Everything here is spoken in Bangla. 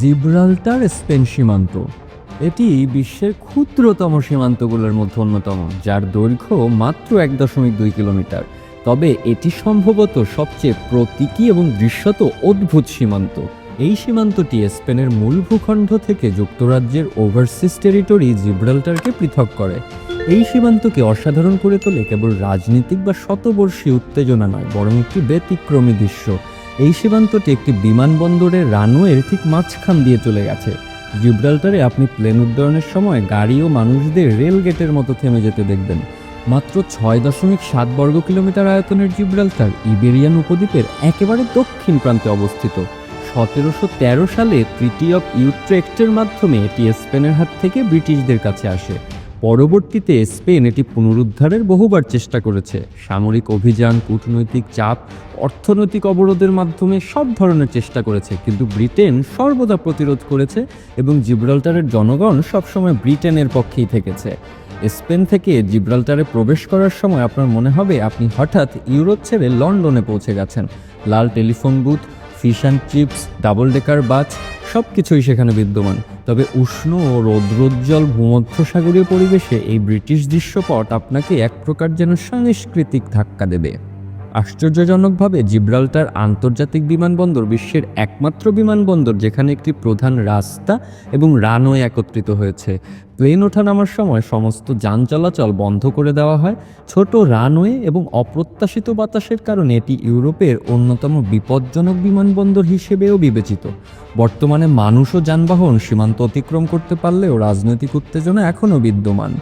জিব্রাল্টার স্পেন সীমান্ত। এটি বিশ্বের ক্ষুদ্রতম সীমান্তগুলোর মধ্যে অন্যতম, যার দৈর্ঘ্য মাত্র এক দশমিক দুই কিলোমিটার। তবে এটি সম্ভবত সবচেয়ে প্রতীকী এবং দৃশ্যত অদ্ভুত সীমান্ত। এই সীমান্তটি স্পেনের মূল ভূখণ্ড থেকে যুক্তরাজ্যের ওভারসিস টেরিটরি জিব্রাল্টারকে পৃথক করে। এই সীমান্তকে অসাধারণ করে তোলে কেবল রাজনীতিক বা শতবর্ষী উত্তেজনা নয়, বরং একটি ব্যতিক্রমী দৃশ্য। এই সীমান্তটি একটি বিমানবন্দরের রানওয়ের ঠিক মাঝখান দিয়ে চলে গেছে। জিব্রাল্টারে আপনি প্লেন উড্ডয়নের সময় গাড়ি ও মানুষদের রেল গেটের মতো থেমে যেতে দেখবেন। মাত্র ছয় দশমিক সাত বর্গ কিলোমিটার আয়তনের জিব্রাল্টার ইবেরিয়ান উপদ্বীপের একেবারে দক্ষিণ প্রান্তে অবস্থিত। সতেরোশো তেরো সালে অফ ইউট্রেক্টের মাধ্যমে এটি স্পেনের হাত থেকে ব্রিটিশদের কাছে আসে। পরবর্তীতে স্পেন এটি পুনরুদ্ধারের বহুবার চেষ্টা করেছে। সামরিক অভিযান, কূটনৈতিক চাপ, অর্থনৈতিক অবরোধের মাধ্যমে সব ধরনের চেষ্টা করেছে, কিন্তু ব্রিটেন সর্বদা প্রতিরোধ করেছে এবং জিব্রাল্টারের জনগণ সবসময় ব্রিটেনের পক্ষেই থেকেছে। স্পেন থেকে জিব্রাল্টারে প্রবেশ করার সময় আপনার মনে হবে আপনি হঠাৎ ইউরোপ ছেড়ে লন্ডনে পৌঁছে গেছেন। লাল telephone booth fish and chips double decker bus সব কিছুই সেখানে বিদ্যমান। তবে উষ্ণ ও রৌদ্রোজ্জ্বল ভূমধ্যসাগরীয় পরিবেশে এই ব্রিটিশ দৃশ্যপট আপনাকে এক প্রকার যেন সাংস্কৃতিক ধাক্কা দেবে। আশ্চর্যজনকভাবে জিব্রাল্টার আন্তর্জাতিক বিমানবন্দর বিশ্বের একমাত্র বিমানবন্দর যেখানে একটি প্রধান রাস্তা এবং রানওয়ে একত্রিত হয়েছে। প্লেন ওঠানামার সময় সমস্ত যান চলাচল বন্ধ করে দেওয়া হয়। ছোট রানওয়ে এবং অপ্রত্যাশিত বাতাসের কারণে এটি ইউরোপের অন্যতম বিপজ্জনক বিমানবন্দর হিসেবেও বিবেচিত। বর্তমানে মানুষ ও যানবাহন সীমান্ত অতিক্রম করতে পারলেও রাজনৈতিক উত্তেজনা এখনও বিদ্যমান।